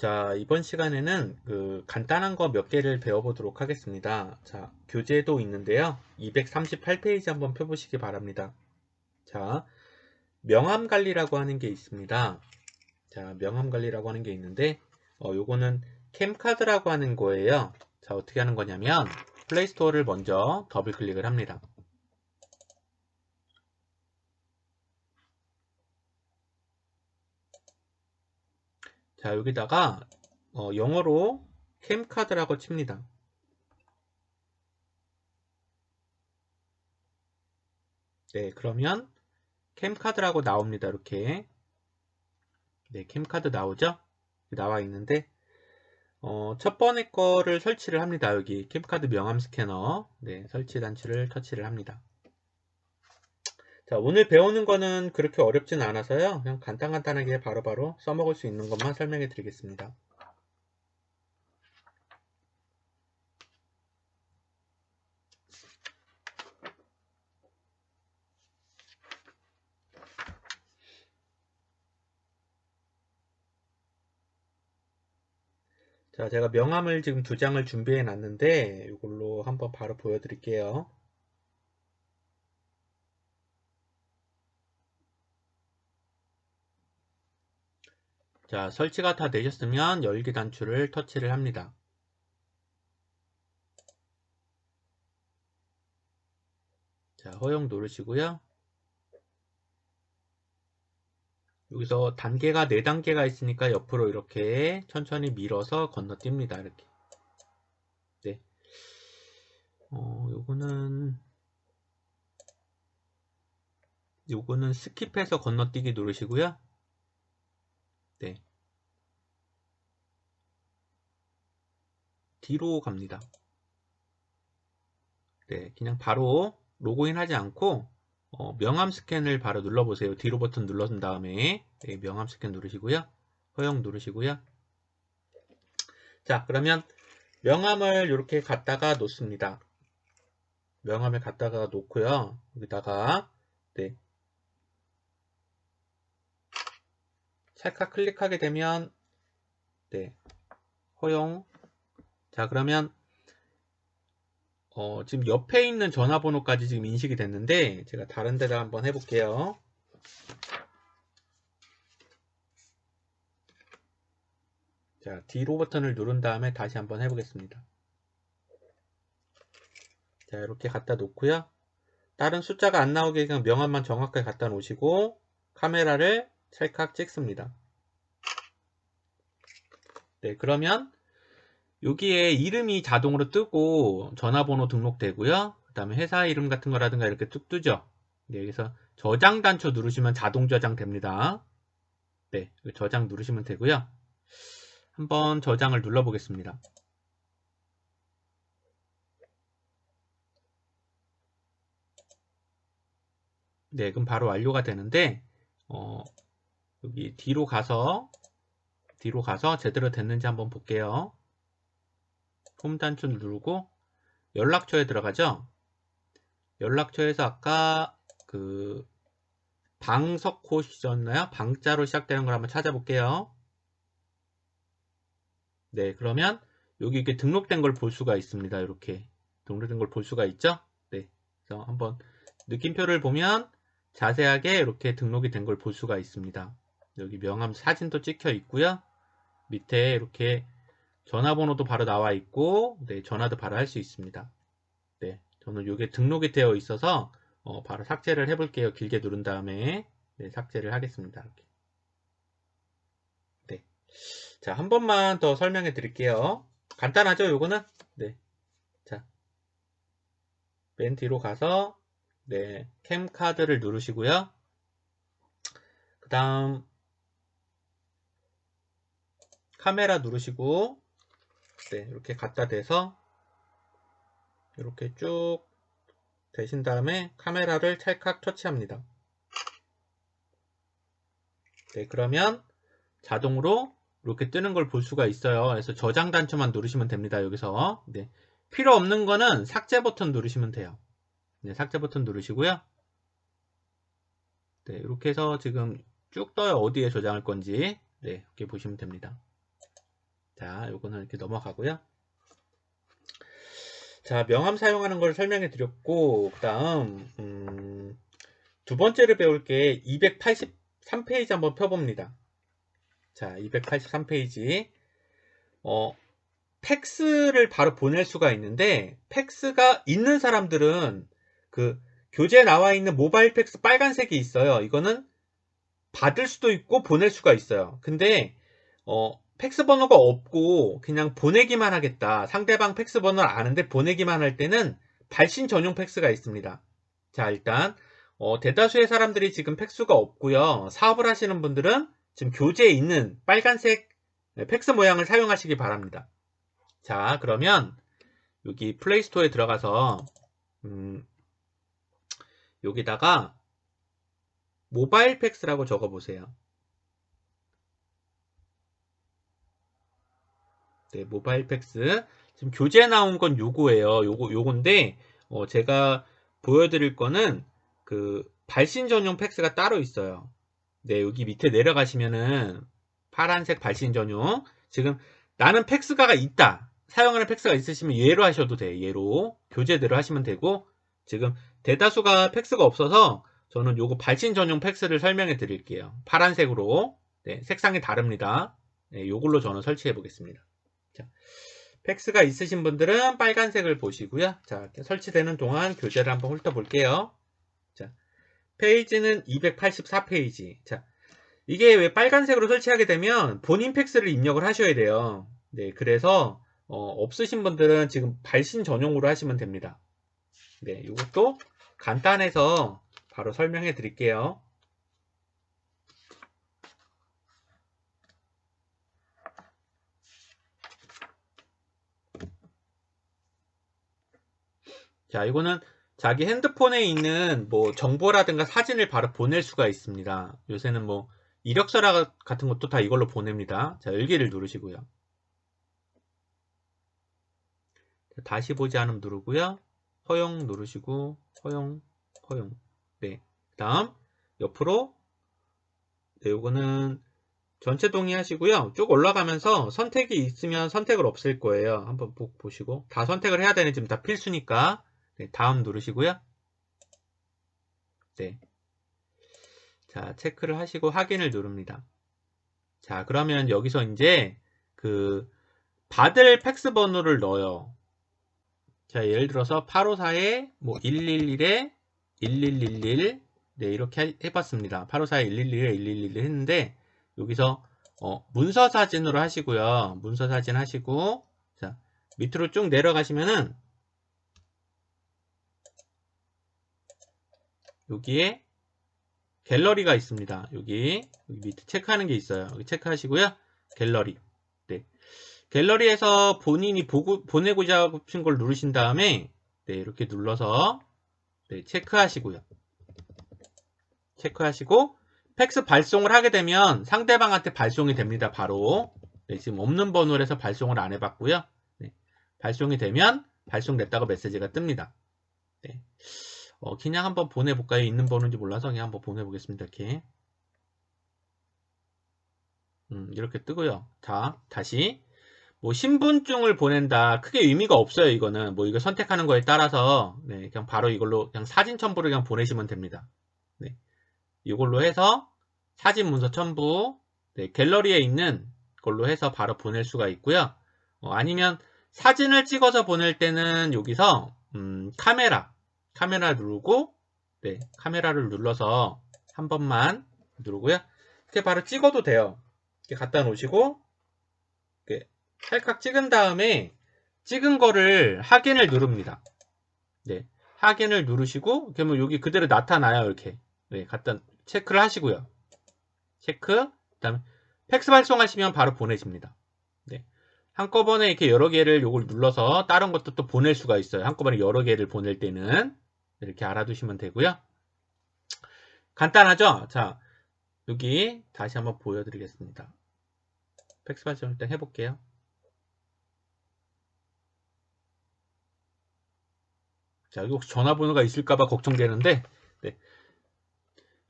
자, 이번 시간에는 그 간단한 거 몇 개를 배워보도록 하겠습니다. 자, 교재도 있는데요. 238페이지 한번 펴보시기 바랍니다. 자, 명함 관리라고 하는 게 있습니다. 자, 명함 관리라고 하는 게 있는데, 어, 요거는 캠카드라고 하는 거예요. 자, 어떻게 하는 거냐면, 플레이스토어를 먼저 더블 클릭을 합니다. 자, 여기다가 어, 영어로 캠카드라고 칩니다. 네, 그러면 캠카드라고 나옵니다. 이렇게. 네, 캠카드 나오죠? 나와 있는데 어, 첫 번째 거를 설치를 합니다. 여기 캠카드 명함 스캐너. 네, 설치 단추를 터치를 합니다. 자, 오늘 배우는 거는 그렇게 어렵진 않아서요. 그냥 간단간단하게 바로바로 써먹을 수 있는 것만 설명해 드리겠습니다. 자, 제가 명함을 지금 두 장을 준비해 놨는데 이걸로 한번 바로 보여드릴게요. 자, 설치가 다 되셨으면 열기 단추를 터치를 합니다. 자, 허용 누르시고요. 여기서 단계가 4단계가 있으니까 옆으로 이렇게 천천히 밀어서 건너뜁니다. 이렇게. 네. 어, 요거는 요거는 스킵해서 건너뛰기 누르시고요. 네. 뒤로 갑니다. 네, 그냥 바로 로그인 하지 않고 어, 명함 스캔을 바로 눌러보세요. 뒤로 버튼 눌러준 다음에 네, 명함 스캔 누르시고요. 허용 누르시고요. 자, 그러면 명함을 이렇게 갖다가 놓습니다. 명함을 갖다가 놓고요. 여기다가 네, 찰칵 클릭하게 되면 네. 허용. 자 그러면 어, 지금 옆에 있는 전화번호까지 지금 인식이 됐는데 제가 다른 데다 한번 해볼게요. 자 뒤로 버튼을 누른 다음에 다시 한번 해보겠습니다. 자 이렇게 갖다 놓고요. 다른 숫자가 안 나오게 그냥 명함만 정확하게 갖다 놓으시고 카메라를 찰칵 찍습니다. 네, 그러면 여기에 이름이 자동으로 뜨고 전화번호 등록되고요. 그 다음에 회사 이름 같은 거라든가 이렇게 뚝 뜨죠. 네, 여기서 저장 단추 누르시면 자동 저장 됩니다. 네, 저장 누르시면 되고요. 한번 저장을 눌러 보겠습니다. 네, 그럼 바로 완료가 되는데 어, 여기 뒤로 가서 뒤로 가서 제대로 됐는지 한번 볼게요. 홈 단추 누르고 연락처에 들어가죠. 연락처에서 아까 그 방석호시였나요? 방자로 시작되는 걸 한번 찾아볼게요. 네, 그러면 여기 이렇게 등록된 걸 볼 수가 있습니다. 이렇게 등록된 걸 볼 수가 있죠? 네, 그래서 한번 느낌표를 보면 자세하게 이렇게 등록이 된 걸 볼 수가 있습니다. 여기 명함 사진도 찍혀 있고요. 밑에 이렇게 전화번호도 바로 나와 있고 네, 전화도 바로 할 수 있습니다. 네, 저는 이게 등록이 되어 있어서 어, 바로 삭제를 해볼게요. 길게 누른 다음에 네, 삭제를 하겠습니다. 이렇게. 네, 자 한 번만 더 설명해 드릴게요. 간단하죠? 요거는 네, 자, 맨 뒤로 가서 네, 캠 카드를 누르시고요. 그 다음 카메라 누르시고 네, 이렇게 갖다 대서 이렇게 쭉 대신 다음에 카메라를 찰칵 터치합니다. 네, 그러면 자동으로 이렇게 뜨는 걸 볼 수가 있어요. 그래서 저장 단추만 누르시면 됩니다. 여기서 네, 필요 없는 거는 삭제 버튼 누르시면 돼요. 네, 삭제 버튼 누르시고요. 네, 이렇게 해서 지금 쭉 떠요. 어디에 저장할 건지. 네, 이렇게 보시면 됩니다. 자, 요거는 이렇게 넘어가고요. 자, 명함 사용하는 걸 설명해 드렸고, 그 다음, 음, 두 번째로 배울 게 283페이지 한번 펴봅니다. 자, 283페이지. 어, 팩스를 바로 보낼 수가 있는데, 팩스가 있는 사람들은 그 교재에 나와 있는 모바일 팩스 빨간색이 있어요. 이거는 받을 수도 있고 보낼 수가 있어요. 근데, 어, 팩스 번호가 없고 그냥 보내기만 하겠다. 상대방 팩스 번호를 아는데 보내기만 할 때는 발신 전용 팩스가 있습니다. 자, 일단 어, 대다수의 사람들이 지금 팩스가 없고요. 사업을 하시는 분들은 지금 교재에 있는 빨간색 팩스 모양을 사용하시기 바랍니다. 자, 그러면 여기 플레이스토어에 들어가서 음, 여기다가 모바일 팩스라고 적어 보세요. 네, 모바일 팩스. 지금 교재 나온 건 요거예요. 요거, 요건데, 어, 제가 보여드릴 거는 그 발신 전용 팩스가 따로 있어요. 네, 여기 밑에 내려가시면은 파란색 발신 전용. 지금 나는 팩스가 있다. 사용하는 팩스가 있으시면 얘로 하셔도 돼요. 얘로. 교재대로 하시면 되고, 지금 대다수가 팩스가 없어서 저는 요거 발신 전용 팩스를 설명해 드릴게요. 파란색으로. 네, 색상이 다릅니다. 네, 요걸로 저는 설치해 보겠습니다. 자, 팩스가 있으신 분들은 빨간색을 보시고요. 자, 설치되는 동안 교재를 한번 훑어볼게요. 자, 페이지는 284페이지. 자, 이게 왜 빨간색으로 설치하게 되면 본인 팩스를 입력을 하셔야 돼요. 네, 그래서 어, 없으신 분들은 지금 발신 전용으로 하시면 됩니다. 네, 이것도 간단해서 바로 설명해 드릴게요. 자, 이거는 자기 핸드폰에 있는 뭐 정보라든가 사진을 바로 보낼 수가 있습니다. 요새는 뭐 이력서라 같은 것도 다 이걸로 보냅니다. 자, 열기를 누르시고요. 자, 다시 보지 않으면 누르고요. 허용 누르시고 허용, 허용. 네. 다음 옆으로 네, 요거는 전체 동의하시고요. 쭉 올라가면서 선택이 있으면 선택을 없앨 거예요. 한번 보시고 다 선택을 해야 되는 지금 다 필수니까 네, 다음 누르시고요. 네. 자, 체크를 하시고 확인을 누릅니다. 자, 그러면 여기서 이제 그 받을 팩스 번호를 넣어요. 자, 예를 들어서 854에 뭐 111에 1111 네, 이렇게 해봤습니다. 854에 111에 111 했는데 여기서 어, 문서 사진으로 하시고요. 문서 사진 하시고 자, 밑으로 쭉 내려가시면은 여기에 갤러리가 있습니다. 여기, 여기 밑에 체크하는 게 있어요. 여기 체크하시고요. 갤러리. 네. 갤러리에서 본인이 보고, 보내고자 하신 걸 누르신 다음에 네, 이렇게 눌러서 네, 체크하시고요. 체크하시고 팩스 발송을 하게 되면 상대방한테 발송이 됩니다. 바로 네, 지금 없는 번호를 해서 발송을 안 해봤고요. 네, 발송이 되면 발송됐다고 메시지가 뜹니다. 네. 어, 그냥 한번 보내볼까요? 있는 번호인지 몰라서 그냥 한번 보내보겠습니다. 이렇게. 음, 이렇게 뜨고요. 자, 다시. 뭐, 신분증을 보낸다. 크게 의미가 없어요, 이거는. 뭐, 이거 선택하는 거에 따라서, 네, 그냥 바로 이걸로, 그냥 사진 첨부를 그냥 보내시면 됩니다. 네. 이걸로 해서, 사진 문서 첨부, 네, 갤러리에 있는 걸로 해서 바로 보낼 수가 있고요. 어, 아니면, 사진을 찍어서 보낼 때는 여기서, 음, 카메라, 카메라 누르고 네, 카메라를 눌러서 한 번만 누르고요. 이렇게 바로 찍어도 돼요. 이렇게 갖다 놓으시고 이렇게 찰칵 찍은 다음에 찍은 거를 확인을 누릅니다. 네, 확인을 누르시고 그러면 여기 그대로 나타나요. 이렇게 네, 갖다 체크를 하시고요. 체크 그다음에 팩스 발송하시면 바로 보내집니다. 네. 한꺼번에 이렇게 여러 개를 요걸 눌러서 다른 것도 또 보낼 수가 있어요. 한꺼번에 여러 개를 보낼 때는 이렇게 알아두시면 되고요. 간단하죠? 자, 여기 다시 한번 보여드리겠습니다. 팩스 발송 일단 해볼게요. 자, 여기 혹시 전화번호가 있을까봐 걱정되는데, 네.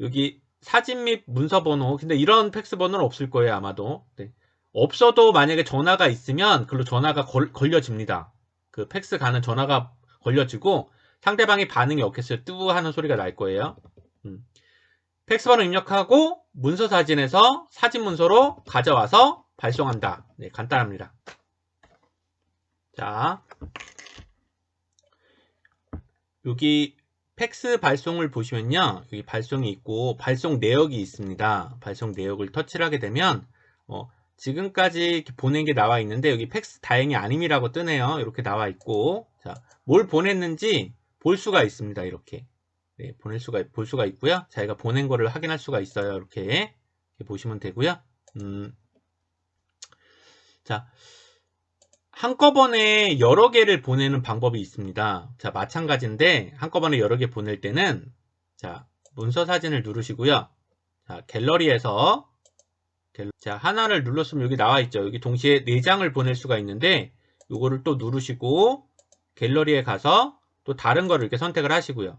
여기 사진 및 문서 번호, 근데 이런 팩스 번호는 없을 거예요, 아마도. 네. 없어도 만약에 전화가 있으면 그걸로 전화가 걸, 걸려집니다. 그 팩스 가는 전화가 걸려지고 상대방이 반응이 없겠어요. 뜨 하는 소리가 날 거예요. 음. 팩스 번호 입력하고 문서 사진에서 사진 문서로 가져와서 발송한다. 네, 간단합니다. 자, 여기 팩스 발송을 보시면요. 여기 발송이 있고 발송 내역이 있습니다. 발송 내역을 터치를 하게 되면 어, 지금까지 보낸 게 나와 있는데 여기 팩스 다행히 아님이라고 뜨네요. 이렇게 나와 있고 자, 뭘 보냈는지 볼 수가 있습니다. 이렇게 네, 보낼 수가 볼 수가 있고요. 자기가 보낸 거를 확인할 수가 있어요. 이렇게, 이렇게 보시면 되고요. 음, 자, 한꺼번에 여러 개를 보내는 방법이 있습니다. 자, 마찬가지인데 한꺼번에 여러 개 보낼 때는 자, 문서 사진을 누르시고요. 자, 갤러리에서 자, 하나를 눌렀으면 여기 나와 있죠. 여기 동시에 4장을 보낼 수가 있는데 요거를 또 누르시고 갤러리에 가서 또 다른 거를 이렇게 선택을 하시고요.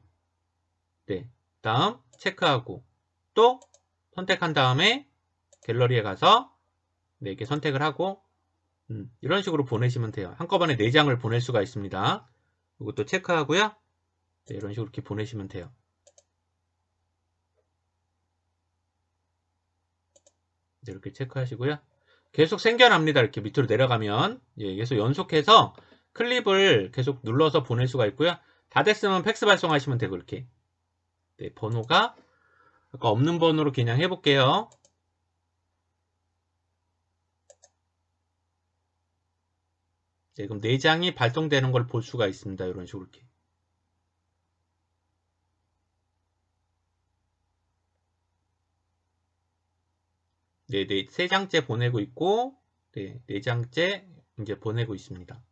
네. 다음 체크하고 또 선택한 다음에 갤러리에 가서 네, 이렇게 선택을 하고 음, 이런 식으로 보내시면 돼요. 한꺼번에 4장을 보낼 수가 있습니다. 이것도 체크하고요. 네, 이런 식으로 이렇게 보내시면 돼요. 이렇게 체크하시고요. 계속 생겨납니다. 이렇게 밑으로 내려가면 예, 계속 연속해서 클립을 계속 눌러서 보낼 수가 있고요. 다 됐으면 팩스 발송하시면 되고 이렇게 네, 번호가 아까 없는 번호로 그냥 해볼게요. 네, 그럼 내장이 발동되는 걸 볼 수가 있습니다. 이런 식으로 이렇게. 네, 네, 세 장째 보내고 있고, 네, 네 장째 이제 보내고 있습니다.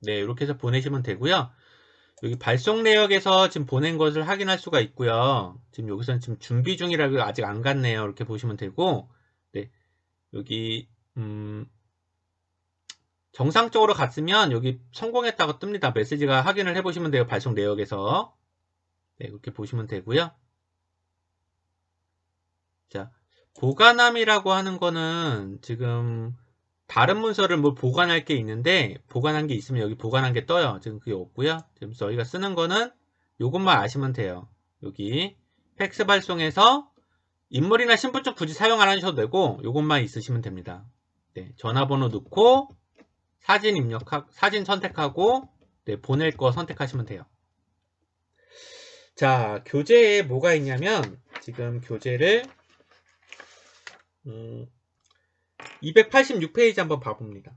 네, 이렇게 해서 보내시면 되고요. 여기 발송 내역에서 지금 보낸 것을 확인할 수가 있고요. 지금 여기서는 지금 준비 중이라고 아직 안 갔네요. 이렇게 보시면 되고, 네, 여기 음, 정상적으로 갔으면 여기 성공했다고 뜹니다. 메시지가 확인을 해보시면 돼요. 발송 내역에서. 네, 이렇게 보시면 되고요. 자, 보관함이라고 하는 거는 지금 다른 문서를 뭐 보관할 게 있는데 보관한 게 있으면 여기 보관한 게 떠요. 지금 그게 없고요. 지금 저희가 쓰는 거는 이것만 아시면 돼요. 여기 팩스 발송에서 인물이나 신분증 굳이 사용 안 하셔도 되고 이것만 있으시면 됩니다. 네, 전화번호 넣고 사진 입력하 사진 선택하고 네, 보낼 거 선택하시면 돼요. 자, 교재에 뭐가 있냐면 지금 교재를 음, 286페이지 한번 봐봅니다.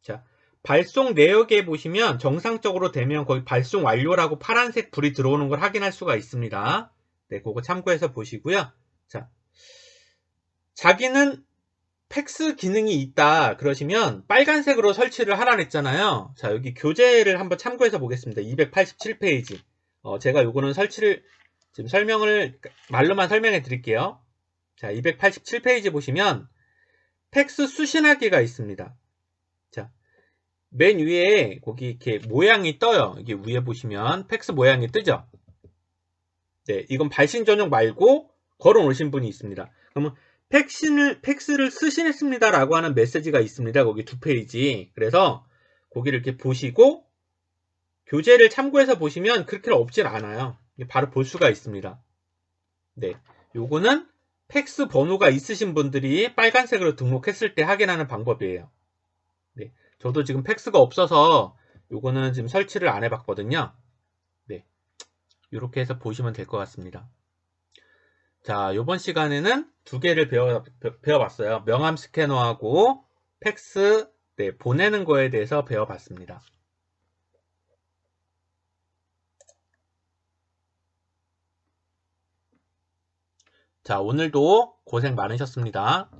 자, 발송 내역에 보시면 정상적으로 되면 거기 발송 완료라고 파란색 불이 들어오는 걸 확인할 수가 있습니다. 네, 그거 참고해서 보시고요. 자, 자기는 팩스 기능이 있다 그러시면 빨간색으로 설치를 하라 그랬잖아요. 자, 여기 교재를 한번 참고해서 보겠습니다. 287페이지. 어, 제가 요거는 설치를 지금 설명을 말로만 설명해 드릴게요. 자, 287페이지 보시면 팩스 수신하기가 있습니다. 자, 맨 위에 거기 이렇게 모양이 떠요. 이게 위에 보시면 팩스 모양이 뜨죠. 네, 이건 발신 전용 말고 걸어 놓으신 분이 있습니다. 그러면 팩신을, 팩스를 쓰시했습니다 라고 하는 메시지가 있습니다. 거기 두 페이지. 그래서 거기를 이렇게 보시고 교재를 참고해서 보시면 그렇게 없진 않아요. 바로 볼 수가 있습니다. 네. 요거는 팩스 번호가 있으신 분들이 빨간색으로 등록했을 때 확인하는 방법이에요. 네, 저도 지금 팩스가 없어서 요거는 지금 설치를 안 해봤거든요. 네, 이렇게 해서 보시면 될 것 같습니다. 자, 요번 시간에는 두 개를 배워, 배워봤어요. 명함 스캐너하고 팩스 네, 보내는 거에 대해서 배워봤습니다. 자, 오늘도 고생 많으셨습니다.